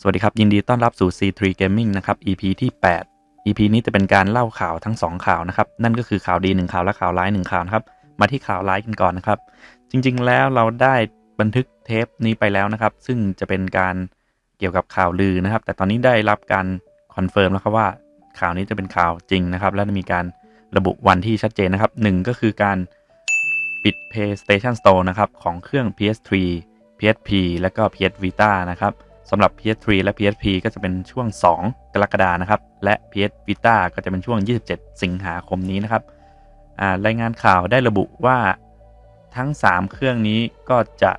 สวัสดีครับ ยินดีต้อนรับสู่ C3 Gaming นะครับ EP ที่ 8 EP นี้จะเป็นการเล่าข่าวทั้ง 2 ข่าวนะครับ นั่นก็คือข่าวดี 1 ข่าวและข่าวร้าย 1 ข่าวนะครับ มาที่ข่าวร้ายกันก่อนนะครับ จริง ๆ แล้วเราได้บันทึกเทปนี้ไปแล้วนะครับ ซึ่งจะเป็นการเกี่ยวกับข่าวลือนะครับ แต่ตอนนี้ได้รับการคอนเฟิร์มแล้วครับว่าข่าวนี้จะเป็นข่าวจริงนะครับ และมีการระบุวันที่ชัดเจนนะครับหนึ่งก็คือการปิด PlayStation Store นะครับของเครื่อง PS3 PSP และก็ PS Vita นะครับสำหรับ PS3 และ PSP ก็จะเป็นช่วง 2 กรกฎานะครับ และ PS Vita ก็จะเป็นช่วง 27 สิงหาคมนี้นะครับรายงานข่าวได้ระบุว่าทั้ง 3 เครื่องนี้ก็จะ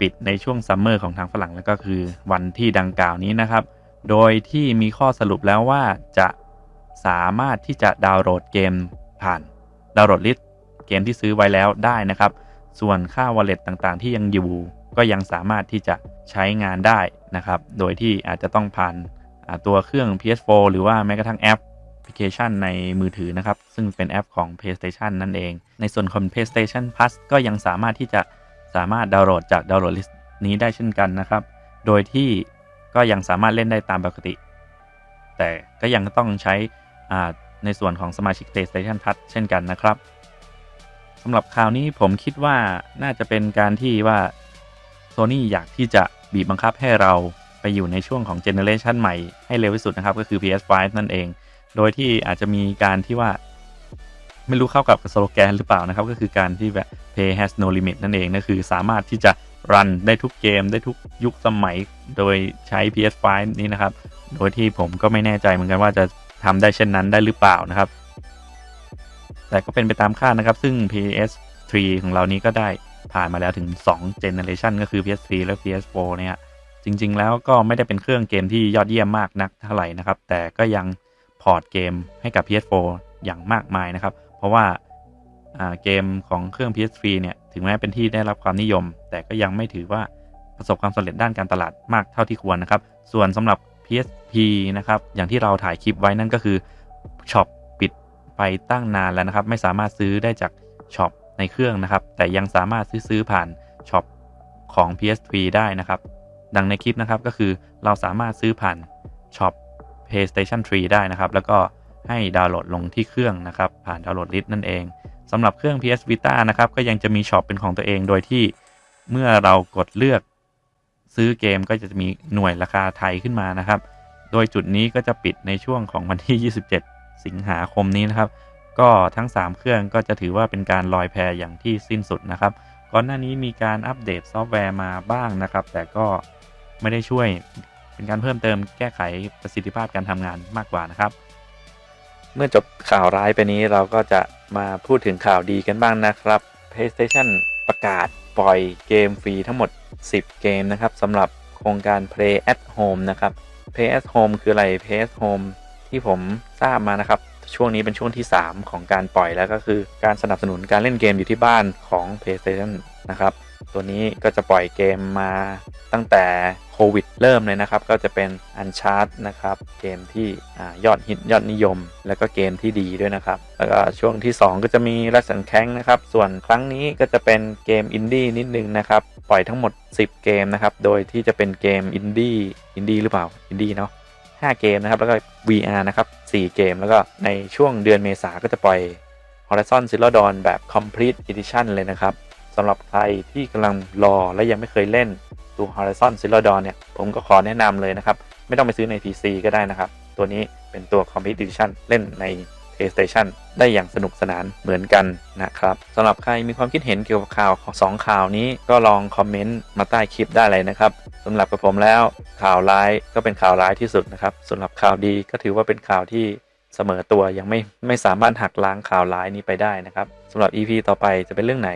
ปิดในช่วงซัมเมอร์ของทางฝรั่งแล้วก็คือวันที่ดังกล่าวนี้นะครับ โดยที่มีข้อสรุปแล้วว่าจะสามารถที่จะดาวน์โหลดเกมผ่านดาวน์โหลดลิสต์เกมที่ซื้อไว้แล้วได้นะครับ ส่วนค่าวอลเล็ตต่างๆ ที่ยังอยู่ ก็ยังสามารถที่จะใช้งานได้นะครับ โดยที่อาจจะต้องผ่านตัวเครื่อง PS4 หรือว่าแม้กระทั่งแอปพลิเคชันในมือถือนะครับ ซึ่งเป็นแอปของ PlayStation นั่นเอง ในส่วนของ PlayStation Plus ก็ยังสามารถที่จะสามารถดาวน์โหลดจากดาวน์โหลดลิสต์นี้ได้เช่นกันนะครับ โดยที่ก็ยังสามารถเล่นได้ตามปกติ แต่ก็ยังต้องใช้ในส่วนของสมาชิก PlayStation Plus เช่นกันนะครับสำหรับข่าวนี้ผมคิดว่าน่าจะเป็นการที่ว่า Sony อยากที่จะบีบบังคับให้เราไปอยู่ในช่วงของเจเนอเรชันใหม่ให้เร็วที่สุดนะครับ ก็คือ PS5 นั่นเอง โดยที่อาจจะมีการที่ว่า ไม่รู้เข้ากับสโลแกนหรือเปล่านะครับ ก็คือการที่แบบ Play has no limit นั่นเองนั่นคือสามารถที่จะรันได้ทุกเกมได้ทุกยุคสมัยโดยใช้ PS5 นี้นะครับ โดยที่ผมก็ไม่แน่ใจเหมือนกันว่าจะทำได้เช่นนั้นได้หรือเปล่านะครับ แต่ก็เป็นไปตามคาดนะครับ ซึ่ง PS3 ของเรานี้ก็ได้ ผ่านมาแล้วถึง2 Generation ก็คือ PS3 และ PS4 เนี่ยจริง ๆ แล้วก็ไม่ได้เป็นเครื่องเกมที่ยอดเยี่ยมมากนักเท่าไหร่นะครับ แต่ก็ยังพอร์ตเกมให้กับ PS4 อย่างมากมายนะครับ เพราะว่าอ่าเกมของเครื่อง PS3 เนี่ยถึงแม้เป็นที่ได้รับความนิยม แต่ก็ยังไม่ถือว่าประสบความสำเร็จด้านการตลาดมากเท่าที่ควรนะครับ ส่วนสำหรับ PSP นะครับ อย่างที่เราถ่ายคลิปไว้นั่นก็คือช็อปปิดไปตั้งนานแล้วนะครับ ไม่สามารถซื้อได้จากช็อป ในเครื่องนะครับ แต่ยังสามารถซื้อซื้อผ่านช็อปของ PS3 ได้นะครับ ดังในคลิปนะครับก็คือเราสามารถซื้อผ่านช็อป PlayStation 3 ได้นะครับ แล้วก็ให้ดาวน์โหลดลงที่เครื่องนะครับ ผ่านดาวน์โหลดลิสต์นั่นเองสำหรับเครื่อง PS Vita นะครับก็ยังจะมีช็อปเป็นของตัวเองโดยที่เมื่อเรากดเลือกซื้อเกมก็จะมีหน่วยราคาไทยขึ้นมานะครับ โดยจุดนี้ก็จะปิดในช่วงของวันที่ 27 สิงหาคมนี้นะครับ ก็ทั้ง 3 เครื่องก็จะถือว่าเป็นการลอยแพอย่างที่สิ้นสุดนะครับ ก่อนหน้านี้มีการอัปเดตซอฟต์แวร์มาบ้างนะครับ แต่ก็ไม่ได้ช่วยเป็นการเพิ่มเติมแก้ไขประสิทธิภาพการทำงานมากกว่านะครับ เมื่อจบข่าวร้ายไปนี้เราก็จะมาพูดถึงข่าวดีกันบ้างนะครับ PlayStation ประกาศปล่อยเกมฟรีทั้งหมด 10 เกมนะครับสำหรับโครงการ Play at Home นะครับ Play at Home คืออะไร Play at Home ที่ผมทราบมานะครับ ช่วงนี้เป็นช่วงที่ 3 ของการปล่อยแล้วก็คือการสนับสนุนการเล่นเกมอยู่ที่บ้านของ PlayStation นะครับ ตัวนี้ก็จะปล่อยเกมมาตั้งแต่โควิดเริ่มเลยนะครับ ก็จะเป็น Uncharted นะครับ เกมที่อยอดฮิตยอดนิยม แล้วก็เกมที่ดีด้วยนะครับ แล้วก็ช่วงที่ 2 ก็จะมี r a s a n c a n k นะครับ ส่วนครั้งนี้ก็จะเป็นเกมอินดี้นิดนึงนะครับ ปล่อยทั้งหมด 10 เกมนะครับ โดยที่จะเป็นเกมอินดี้อินดี้หรือเปล่า อินดี้เนาะ 5 เกมนะครับ แล้วก็ VR นะครับ 4 เกม แล้วก็ในช่วงเดือนเมษาก็จะปล่อย Horizon Zero Dawn แบบ Complete Edition เลยนะครับสำหรับใครที่กำลังรอและยังไม่เคยเล่นตัว Horizon Zero Dawn เนี่ย ผมก็ขอแนะนำเลยนะครับ ไม่ต้องไปซื้อใน PC ก็ได้นะครับ ตัวนี้เป็นตัว Complete Edition เล่นใน PlayStation ได้อย่างสนุกสนานเหมือนกันนะครับสำหรับใครมีความคิดเห็นเกี่ยวกับข่าวของสองข่าวนี้ก็ลองคอมเมนต์มาใต้คลิปได้เลยนะครับสำหรับกับผมแล้วข่าวร้ายก็เป็นข่าวร้ายที่สุดนะครับสำหรับข่าวดีก็ถือว่าเป็นข่าวที่เสมอตัวยังไม่ไม่สามารถหักล้างข่าวร้ายนี้ไปได้นะครับสำหรับ EP ต่อไปจะเป็นเรื่องไหน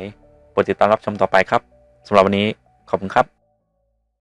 โปรดติดตามรับชมต่อไปครับสำหรับวันนี้ขอบคุณครับ